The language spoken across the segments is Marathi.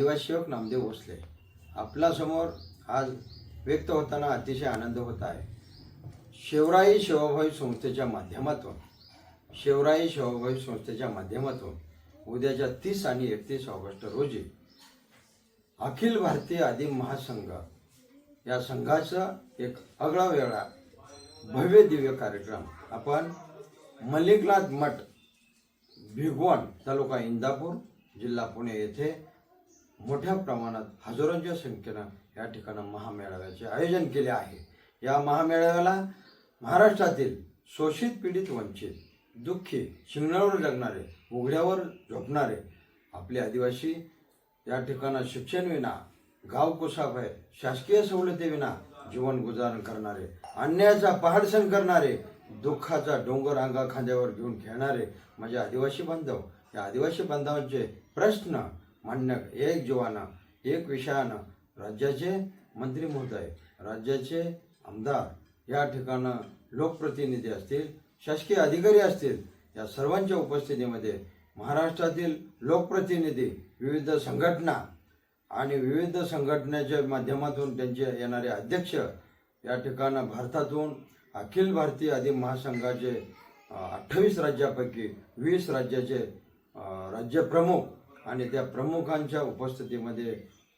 आदिवासी नामदेव भोसले. आपल्यासमोर आज व्यक्त होताना अतिशय आनंद होत आहे. शिवराई शिवभाई संस्थेच्या माध्यमातून शिवराई शिवभाई संस्थेच्या माध्यमातून उद्याच्या तीस आणि एकतीस ऑगस्ट रोजी अखिल भारतीय आदिम महासंघ या संघाचा एक आगळा वेगळा भव्य दिव्य कार्यक्रम आपण मलिकनाथ मठ भिगवण तालुका इंदापूर जिल्हा पुणे येथे मोठ्या प्रमाणात हजारोंच्या संख्येनं या ठिकाणं महामेळाव्याचे आयोजन केले आहे. या महामेळाव्याला महाराष्ट्रातील शोषित पीडित वंचित दुःखी शिंगणावर जगणारे उघड्यावर झोपणारे आपले आदिवासी या ठिकाणं शिक्षणविना गाव कुसाभय शासकीय सवलतीविना जीवन गुजारण करणारे अन्यायाचा पहाड सण करणारे दुःखाचा डोंगर अंगा खांद्यावर घेऊन खेळणारे माझे आदिवासी बांधव या आदिवासी बांधवांचे प्रश्न मांडण्या एक जीवानं एक विषयानं राज्याचे मंत्री महोदय राज्याचे आमदार या ठिकाणं लोकप्रतिनिधी असतील शासकीय अधिकारी असतील या सर्वांच्या उपस्थितीमध्ये महाराष्ट्रातील लोकप्रतिनिधी विविध संघटना आणि विविध संघटनेच्या माध्यमातून त्यांचे येणारे अध्यक्ष या ठिकाणं भारतातून अखिल भारतीय आदिम महासंघाचे अठ्ठावीस राज्यापैकी वीस राज्याचे राज्यप्रमुख आणि त्या प्रमुखांच्या उपस्थितीमध्ये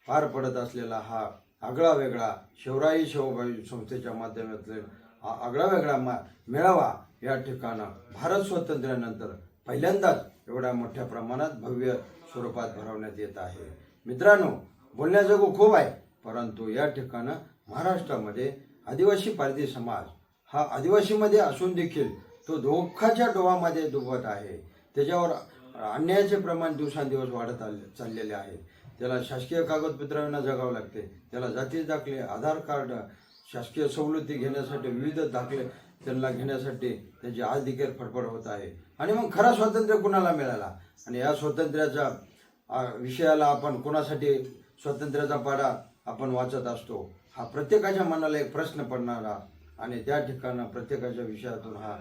पार पडत असलेला हा आगळा वेगळा शिवराई शिवबाई संस्थेच्या माध्यमातून हा आगळा वेगळा मा मेळावा या ठिकाणं भारत स्वातंत्र्यानंतर पहिल्यांदाच एवढ्या मोठ्या प्रमाणात भव्य स्वरूपात भरवण्यात येत आहे. मित्रांनो बोलण्याजोगं खूप आहे परंतु या ठिकाणं महाराष्ट्रामध्ये आदिवासी पारधी समाज हा आदिवासीमध्ये असून देखील तो धोखाच्या डोवामध्ये डुबत आहे. त्याच्यावर अन्यायाचे प्रमाण दिवसांदिवस वाढत आले चाललेले आहे. त्याला शासकीय कागदपत्रांना जगावं लागते. त्याला जाती दाखले आधार कार्ड शासकीय सवलती घेण्यासाठी विविध दाखले त्यांना घेण्यासाठी त्याची आज देखील फडफड होत आहे. आणि मग खरा स्वातंत्र्य कुणाला मिळाला? आणि या स्वातंत्र्याच्या विषयाला आपण कोणासाठी स्वातंत्र्याचा पाडा आपण वाचत असतो? हा प्रत्येकाच्या मनाला एक प्रश्न पडणारा आणि त्या ठिकाणं प्रत्येकाच्या विषयातून हा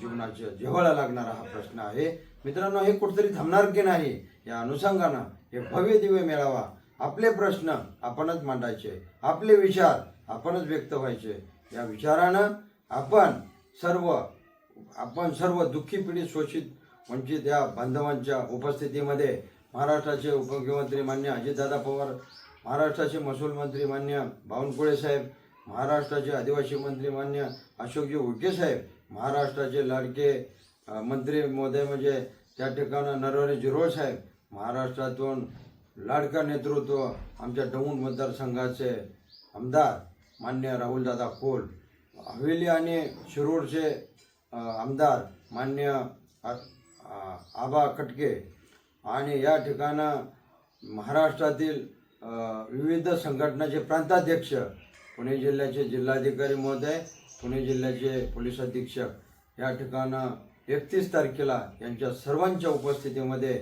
जीवनाच्या जिव्हाळा लागणारा हा प्रश्न आहे. मित्रांनो हे कुठेतरी थांबणार की नाही? या अनुषंगानं हे भव्य दिव्य मेळावा आपले प्रश्न आपणच मांडायचे आपले विचार आपणच व्यक्त व्हायचे. या विचारानं आपण सर्व आपण सर्व दुःखी पिढी शोषित वंचित या बांधवांच्या उपस्थितीमध्ये महाराष्ट्राचे उपमुख्यमंत्री मान्य अजितदादा पवार महाराष्ट्राचे महसूल मंत्री मान्य बावनकुळे साहेब महाराष्ट्राचे आदिवासी मंत्री मान्य अशोकजी उडके साहेब महाराष्ट्राचे लाडके मंत्री महोदय म्हणजे त्या ठिकाणं नरहरी जिरोळ साहेब. महाराष्ट्रातून लाडका नेतृत्व आमच्या दौंड मतदारसंघाचे आमदार मान्य राहुलदादा कोल हवेली आणि शिरूरचे आमदार मान्य आबा कटके आणि या ठिकाणं महाराष्ट्रातील विविध संघटनाचे प्रांताध्यक्ष पुणे जिल्ह्याचे जिल्हाधिकारी महोदय पुणे जिल्ह्याचे पोलीस अधीक्षक या ठिकाणं एकतीस तारखेला यांच्या सर्वांच्या उपस्थितीमध्ये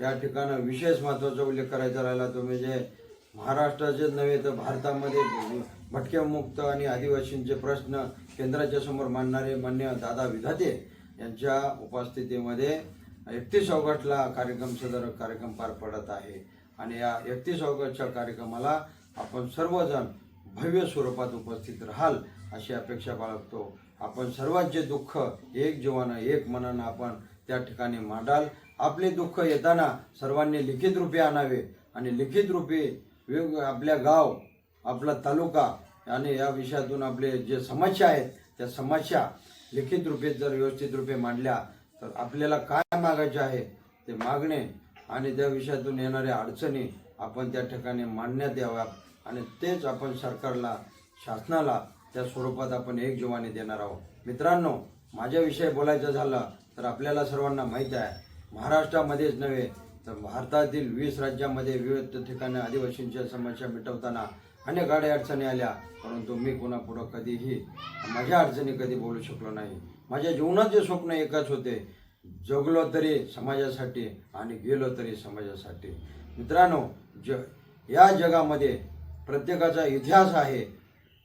या ठिकाणं विशेष महत्त्वाचा उल्लेख करायचा राहिला तो म्हणजे महाराष्ट्राचेच नव्हे तर भारतामध्ये भटक्यामुक्त आणि आदिवासींचे प्रश्न केंद्राच्या समोर मांडणारे मान्य दादा विधाते यांच्या उपस्थितीमध्ये एकतीस ऑगस्टला कार्यक्रम सदर कार्यक्रम पार पडत आहे. आणि या एकतीस ऑगस्टच्या कार्यक्रमाला आपण सर्वजण भव्य स्वरूपात उपस्थित राहाल. अशी अपेक्षा बाळगतो. आपण सर्वांचे दुःख एक जीवानं एक मनानं आपण त्या ठिकाणी मांडाल आपले दुःख येताना सर्वांनी लिखित रूपे आणावे आणि लिखित रूपे वेग आपल्या गाव आपला तालुका आणि या विषयातून आपले जे समस्या आहेत त्या समस्या लिखित रूपे जर व्यवस्थित रूपे मांडल्या तर आपल्याला काय मागायचे आहे ते मागणे आणि त्या विषयातून येणाऱ्या अडचणी आपण त्या ठिकाणी मांडण्यात याव्यात आणि तेच आपण सरकारला शासनाला त्या स्वरूपात आपण एक जीवाने देणार आहोत. मित्रांनो माझ्याविषयी बोलायचं झालं तर आपल्याला सर्वांना माहीत आहे महाराष्ट्रामध्येच नव्हे तर भारतातील वीस राज्यामध्ये विविध ठिकाणी आदिवासींच्या समस्या मिटवताना अनेक गाड्या अडचणी आल्या परंतु मी कोणापुढं कधीही माझ्या अडचणी कधी बोलू शकलो नाही. माझ्या जीवनाचे स्वप्न एकच होते जगलो तरी समाजासाठी आणि गेलो तरी समाजासाठी. मित्रांनो ज या जगामध्ये प्रत्येकाचा इतिहास आहे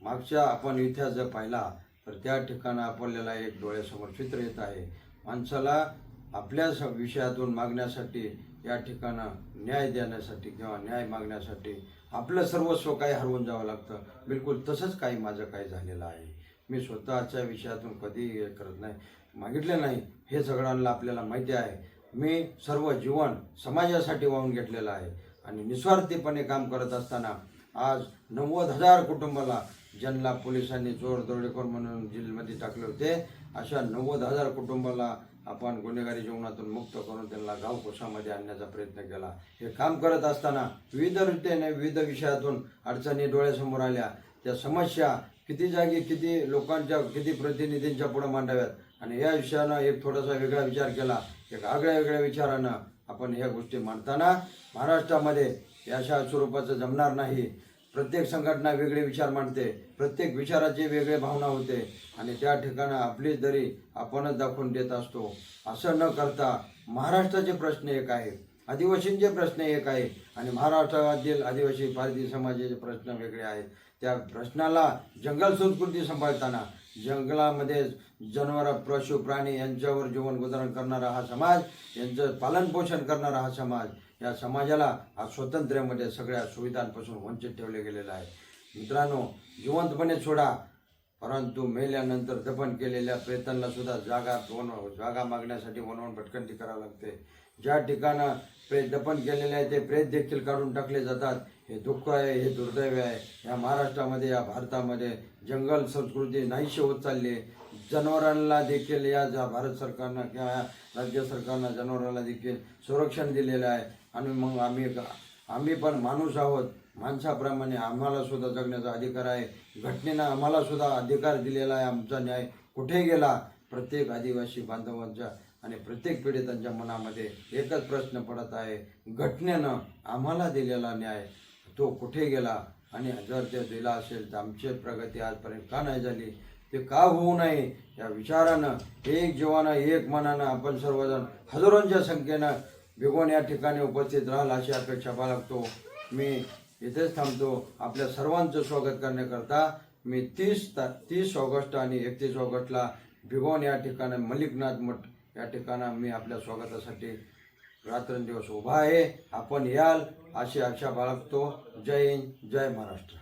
मागच्या आपण इतिहास जर पाहिला तर त्या ठिकाणी आपल्याला एक डोळ्यासमोर चित्र येत आहे. माणसाला आपल्या स- विषयातून मागण्यासाठी या ठिकाणं न्याय देण्यासाठी किंवा न्याय मागण्यासाठी आपलं सर्वस्व काही हरवून जावं लागतं. बिलकुल तसंच काही माझं काही झालेलं आहे. मी स्वतःच्या विषयातून कधीही हे करत नाही. मागितले नाही हे सगळ्यांना आपल्याला माहिती आहे. मी सर्व जीवन समाजासाठी वाहून घेतलेलं आहे. आणि निस्वार्थीपणे काम करत असताना आज नव्वद हजार कुटुंबाला ज्यांना पोलिसांनी चोर दरोडेखोर म्हणून जेलमध्ये टाकले होते. अशा नव्वद हजार कुटुंबाला आपण गुन्हेगारी जीवनातून मुक्त करून त्यांना गावकोशामध्ये आणण्याचा प्रयत्न केला. हे काम करत असताना विविध रीतीने विविध विषयातून अडचणी डोळ्यासमोर आल्या. त्या समस्या किती जागी किती लोकांच्या किती प्रतिनिधींच्या पुढे मांडाव्यात? आणि या विषयानं एक थोडासा वेगळा विचार केला. एक आगळ्या वेगळ्या विचारानं आपण ह्या गोष्टी मांडताना महाराष्ट्रामध्ये अशा स्वरूपाचं जमणार नाही. प्रत्येक संघटना वेगळे विचार मांडते प्रत्येक विचाराचे वेगळे भावना होते आणि त्या ठिकाणी आपली दरी आपणच दाखवून देत असतो असं न करता महाराष्ट्राचे प्रश्न एक आहे आदिवासींचे प्रश्न एक आहे आणि महाराष्ट्रातील आदिवासी भारतीय समाजाचे प्रश्न वेगळे आहेत. त्या प्रश्नाला जंगल संस्कृती सांभाळताना जंगलामध्ये जनावर पशु प्राणी यांच्यावर जीवन गुजारण करणारा हा समाज यांचं पालनपोषण करणारा हा समाज या समाजाला हा स्वातंत्र्यामध्ये सगळ्या सुविधांपासून वंचित ठेवले गेलेलं आहे. मित्रांनो जिवंतपणे सोडा. परंतु मेल्यानंतर दफन केलेल्या प्रेतांना सुद्धा जागा वन जागा मागण्यासाठी वनवण भटकंती करावी लागते. ज्या ठिकाणं प्रेत दफन केलेले आहे ते प्रेत देखील काढून टाकले जातात. हे दुःख आहे हे दुर्दैव आहे. या महाराष्ट्रामध्ये या भारतामध्ये जंगल संस्कृती नाहीशी होत चालली आहे. जनावरांना देखील या ज्या भारत सरकारनं किंवा राज्य सरकारनं जनावरांना देखील संरक्षण दिलेलं आहे. आणि मग आम्ही आम्ही पण माणूस आहोत. माणसाप्रमाणे आम्हाला सुद्धा जगण्याचा अधिकार आहे. घटनेनं आम्हाला सुद्धा अधिकार दिलेला आहे. आमचा न्याय कुठे गेला? प्रत्येक आदिवासी बांधवांच्या आणि प्रत्येक पीडितांच्या मनामध्ये एकच प्रश्न पडत आहे. घटनेनं आम्हाला दिलेला न्याय तो कुठे गेला? आणि जर ते दिला असेल तर आमची प्रगती आजपर्यंत का नाही झाली? ते का होऊ नये? या विचारानं एक जीवानं एक मनानं आपण सर्वजण हजारोंच्या संख्येनं भिगवून या ठिकाणी उपस्थित राहाल अशी अपेक्षा बाळगतो. मी इथेच थांबतो. आपल्या सर्वांचं स्वागत करण्याकरता मी तीस ता तीस ऑगस्ट आणि एकतीस ऑगस्टला भिगवण या ठिकाणी मलिकनाथ मठ या ठिकाणं मी आपल्या स्वागतासाठी रात्रंदिवस उभा आहे. आपण याल अशी आशा बाळगतो. जय हिंद जय महाराष्ट्र.